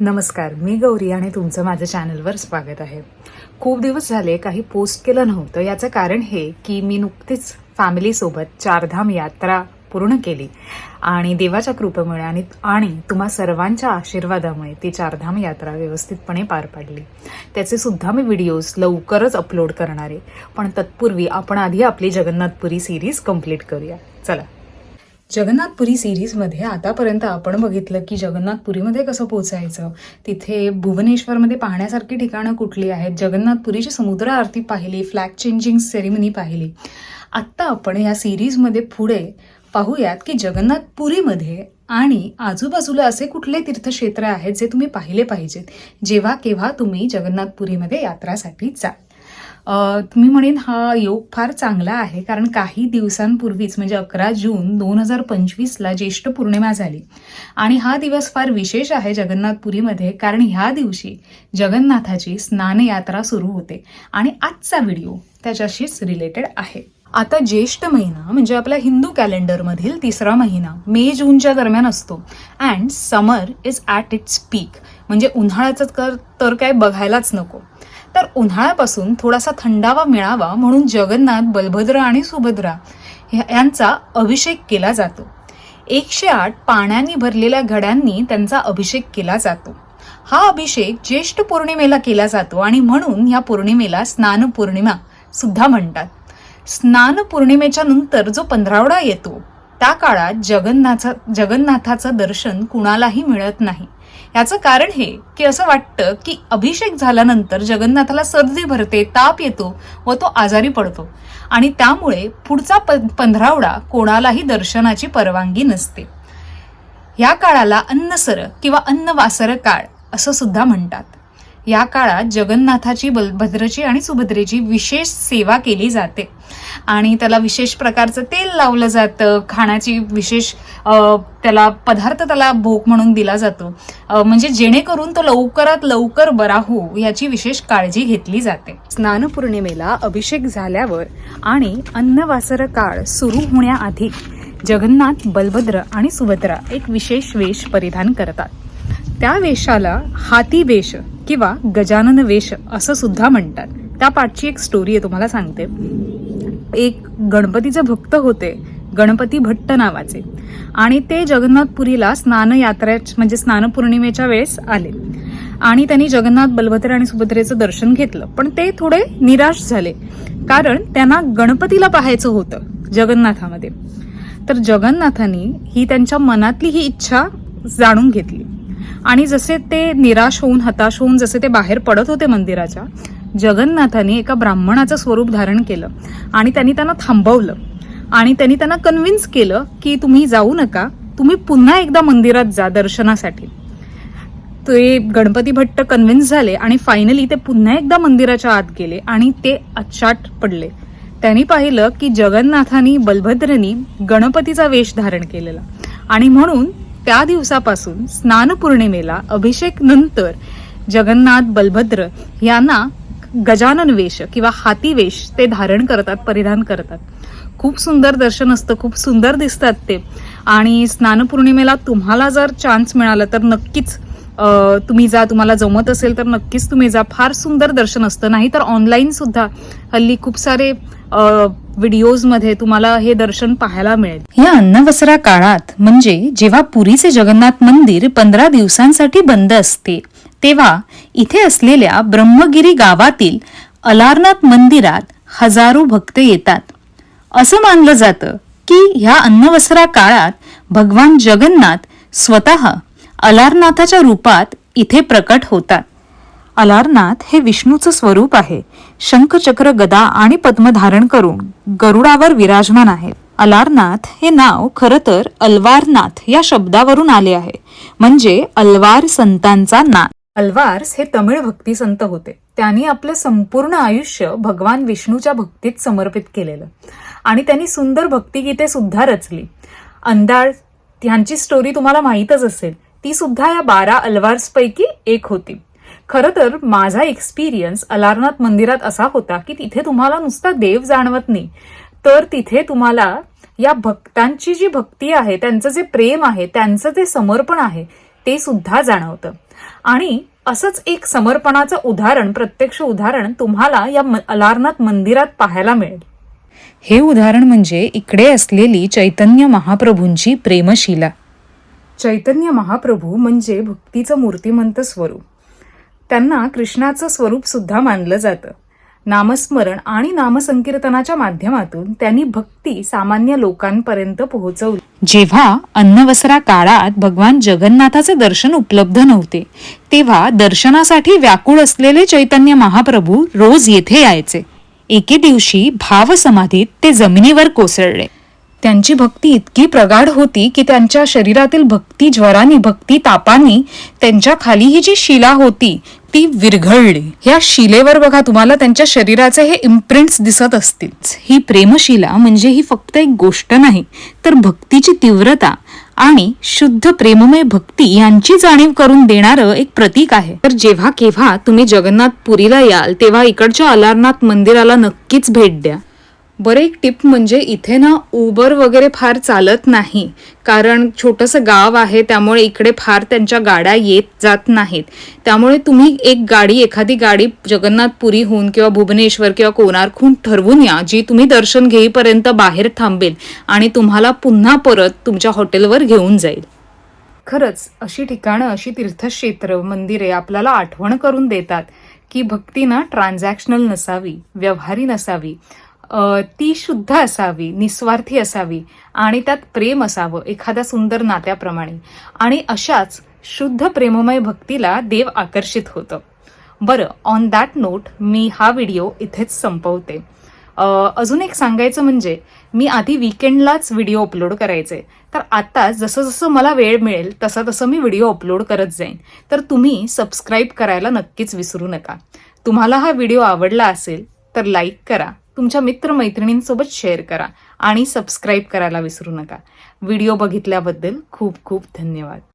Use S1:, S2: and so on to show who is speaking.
S1: नमस्कार मी गौरी आणि तुमचं माझ्या चॅनलवर स्वागत आहे. खूप दिवस झाले काही पोस्ट केलं नव्हतं. याचं कारण हे की मी नुकतीच फॅमिलीसोबत चारधाम यात्रा पूर्ण केली. आणि देवाच्या कृपेमुळे आणि आणि तुम्हा सर्वांच्या आशीर्वादामुळे ती चारधाम यात्रा व्यवस्थितपणे पार पाडली. त्याचे सुद्धा मी व्हिडिओज लवकरच अपलोड करणार. आहे पण तत्पूर्वी आपण आधी आपली जगन्नाथपुरी सिरीज कंप्लीट करूया. चला. जगन्नाथपुरी सिरीजमध्ये आतापर्यंत आपण बघितलं की जगन्नाथपुरीमध्ये कसं पोचायचं? तिथे भुवनेश्वरमध्ये पाहण्यासारखी ठिकाणं कुठली आहेत? जगन्नाथपुरीची समुद्र आरती पाहिली फ्लॅग चेंजिंग सेरेमनी पाहिली. आत्ता आपण या सिरीजमध्ये पुढे पाहूयात की जगन्नाथपुरीमध्ये आणि आजूबाजूला असे कुठले तीर्थक्षेत्र आहेत जे तुम्ही पाहिले पाहिजेत? जेव्हा केव्हा तुम्ही जगन्नाथपुरीमध्ये यात्रासाठी जा मी म्हणेन हा योग फार चांगला आहे कारण काही दिवसांपूर्वीच म्हणजे अकरा जून दोन हजार पंचवीसला ज्येष्ठ पौर्णिमा झाली. आणि हा दिवस फार विशेष आहे जगन्नाथपुरीमध्ये कारण ह्या दिवशी जगन्नाथाची स्नानयात्रा सुरू होते. आणि आजचा व्हिडिओ त्याच्याशीच रिलेटेड आहे. आता ज्येष्ठ महिना म्हणजे आपल्या हिंदू कॅलेंडरमधील तिसरा महिना मे जूनच्या दरम्यान असतो. And summer is at its peak म्हणजे उन्हाळ्याचं कर तर काय बघायलाच नको. तर उन्हाळ्यापासून थोडासा थंडावा मिळावा म्हणून जगन्नाथ बलभद्र आणि सुभद्रा ह्या- यांचा अभिषेक केला जातो. एकशे आठ पाण्याने भरलेल्या घड्यांनी त्यांचा अभिषेक केला जातो. हा अभिषेक ज्येष्ठ पौर्णिमेला केला जातो आणि म्हणून या पौर्णिमेला स्नान पौर्णिमा सुद्धा म्हणतात. स्नान पौर्णिमेच्या नंतर जो पंधरावडा येतो त्या काळात जगन्नाथा जगन्नाथाचं दर्शन कुणालाही मिळत नाही. याचं कारण हे की असं वाटतं की अभिषेक झाल्यानंतर जगन्नाथाला सर्दी भरते ताप येतो व तो आजारी पडतो. आणि त्यामुळे पुढचा प पंधरावडा कोणालाही दर्शनाची परवानगी नसते. या काळाला अन्नसर किंवा अन्नवासर काळ असं सुद्धा म्हणतात. या काळात जगन्नाथाची बलभद्रची आणि सुभद्रेची विशेष सेवा केली जाते. आणि त्याला विशेष प्रकारचं तेल लावलं जातं. खाण्याची विशेष त्याला पदार्थ त्याला भोग म्हणून दिला जातो. म्हणजे जेणेकरून तो लवकरात लवकर बरा हो याची विशेष काळजी घेतली जाते. स्नानपौर्णिमेला अभिषेक झाल्यावर आणि अन्नवासर काळ सुरू होण्याआधी जगन्नाथ बलभद्र आणि सुभद्रा एक विशेष वेश परिधान करतात. त्या वेशाला हाती वेश किंवा गजानन वेश असं सुद्धा म्हणतात. त्या पाठची एक स्टोरी आहे तुम्हाला सांगते. एक गणपतीचे भक्त होते गणपती भट्ट नावाचे. आणि ते जगन्नाथपुरीला स्नान यात्रे म्हणजे स्नानपौर्णिमेच्या वेळेस आले. आणि त्यांनी जगन्नाथ बलभद्र आणि सुभद्रेचं दर्शन घेतलं. पण ते थोडे निराश झाले. कारण त्यांना गणपतीला पाहायचं होतं जगन्नाथामध्ये. तर जगन्नाथांनी ही त्यांच्या मनातली ही इच्छा जाणून घेतली. आणि जसे ते निराश होऊन हताश होऊन जसे ते बाहेर पडत होते मंदिराच्या जगन्नाथाने एका ब्राह्मणाचं स्वरूप धारण केलं आणि त्यांनी त्यांना थांबवलं. आणि त्यांनी त्यांना कन्व्हिन्स केलं की तुम्ही जाऊ नका तुम्ही पुन्हा एकदा मंदिरात जा दर्शनासाठी. ते गणपती भट्ट कन्व्हिन्स झाले आणि फायनली ते पुन्हा एकदा मंदिराच्या आत गेले आणि ते अचाट पडले. त्यांनी पाहिलं की जगन्नाथानी बलभद्रनी गणपतीचा वेश धारण केलेला. आणि म्हणून त्या दिवसापासून स्नानपौर्णिमेला अभिषेक नंतर जगन्नाथ बलभद्र यांना गजानन वेश किंवा हाती वेश ते धारण करतात परिधान करतात. खूप सुंदर दर्शन असतं खूप सुंदर दिसतात ते. आणि स्नानपौर्णिमेला तुम्हाला जर चान्स मिळाला तर नक्कीच तुम्ही जा तुम्हाला जमत असेल तर नक्कीच तुम्ही जा. फार सुंदर दर्शन असतं. नाही तर ऑनलाईन सुद्धा हल्ली खूप सारे व्हिडिओजमध्ये तुम्हाला हे दर्शन पाहायला मिळेल.
S2: या अन्नवसरा काळात म्हणजे जेव्हा पुरीचे जगन्नाथ मंदिर पंधरा दिवसांसाठी बंद असते तेव्हा इथे असलेल्या ब्रह्मगिरी गावातील अलारनाथ मंदिरात हजारो भक्त येतात. असं मानलं जातं की ह्या अन्नवसरा काळात भगवान जगन्नाथ स्वतः अलारनाथाच्या रूपात इथे प्रकट होतात. अलारनाथ हे विष्णूचं स्वरूप आहे. शंखचक्र गदा आणि पद्म धारण करून गरुडावर विराजमान आहेत अलारनाथ हे नाव खरं तर अलवारनाथ या शब्दावरून आले आहे. म्हणजे अलवार संतांचा नाथ
S1: अलवार्स हे तमिळ भक्ती संत होते. त्यांनी आपलं संपूर्ण आयुष्य भगवान विष्णूच्या भक्तीत समर्पित केलेलं. आणि त्यांनी सुंदर भक्तिगीते सुद्धा रचली. अंधाळ ह्यांची स्टोरी तुम्हाला माहीतच असेल. ती सुद्धा या बारा अलवार्सपैकी एक होती. खरं तर माझा एक्सपिरियन्स अलारनाथ मंदिरात असा होता की तिथे तुम्हाला नुसता देव जाणवत नाही. तर तिथे तुम्हाला या भक्तांची जी भक्ती आहे त्यांचं जे प्रेम आहे त्यांचं जे समर्पण आहे ते सुद्धा जाणवतं. आणि असंच एक समर्पणाचं उदाहरण प्रत्यक्ष उदाहरण तुम्हाला या अलारनाथ मंदिरात पाहायला मिळेल.
S2: हे उदाहरण म्हणजे इकडे असलेली चैतन्य महाप्रभूंची प्रेमशिला.
S1: चैतन्य महाप्रभू म्हणजे भक्तीचं मूर्तिमंत स्वरूप. त्यांना कृष्णाचं स्वरूप सुद्धा मानलं जातं. नामस्मरण आणि नामसंकीर्तनाच्या माध्यमातून त्यांनी भक्ती सामान्य लोकांपर्यंत पोहोचवली.
S2: जेव्हा अन्नवसरा काळात भगवान जगन्नाथाचे दर्शन उपलब्ध नव्हते तेव्हा दर्शनासाठी व्याकुळ असलेले चैतन्य महाप्रभू रोज येथे यायचे. एके दिवशी भावसमाधीत ते जमिनीवर कोसळले. त्यांची भक्ती इतकी प्रगाढ होती की त्यांच्या शरीरातील भक्ती ज्वरानी भक्ती तापानी त्यांच्या खाली ही जी शिला होती ती विरघळली. ह्या शिलेवर बघा तुम्हाला त्यांच्या शरीराचे हे इम्प्रिंट्स दिसत असतील. ही प्रेमशिला म्हणजे ही फक्त एक गोष्ट नाही तर भक्तीची तीव्रता आणि शुद्ध प्रेममय भक्ती यांची जाणीव करून देणारं एक प्रतीक आहे. तर जेव्हा केव्हा तुम्ही जगन्नाथ पुरीला याल तेव्हा इकडच्या अलारनाथ मंदिराला नक्कीच भेट द्या. बरं एक टिप म्हणजे इथे ना उबर वगैरे फार चालत नाही. कारण छोटंसं गाव आहे त्यामुळे इकडे फार त्यांच्या गाड्या येत जात नाहीत. त्यामुळे तुम्ही एक गाडी एखादी गाडी जगन्नाथपुरीहून किंवा भुवनेश्वर किंवा कोणार्कहून ठरवून या जी तुम्ही दर्शन घेईपर्यंत बाहेर थांबेल आणि तुम्हाला पुन्हा परत तुमच्या हॉटेलवर घेऊन जाईल.
S1: खरंच अशी ठिकाणं अशी तीर्थक्षेत्र मंदिरे आपल्याला आठवण करून देतात की भक्ती ना ट्रान्झॅक्शनल नसावी व्यवहारी नसावी. ती शुद्ध असावी निस्वार्थी असावी आणि त्यात प्रेम असावं एखाद्या सुंदर नात्याप्रमाणे. आणि अशाच शुद्ध प्रेममय भक्तीला देव आकर्षित होतं. बरं ऑन दॅट नोट मी हा व्हिडिओ इथेच संपवते. अजून एक सांगायचं म्हणजे मी आधी विकेंडलाच व्हिडिओ अपलोड करायचे. तर आता जसं जसं मला वेळ मिळेल तसं तसं मी व्हिडिओ अपलोड करत जाईन. तर तुम्ही सबस्क्राईब करायला नक्कीच विसरू नका. तुम्हाला हा व्हिडिओ आवडला असेल तर लाईक करा. तुमच्या मित्रमैत्रिणींसोबत शेअर करा आणि सबस्क्राईब करायला विसरू नका. व्हिडिओ बघितल्याबद्दल खूप खूप धन्यवाद.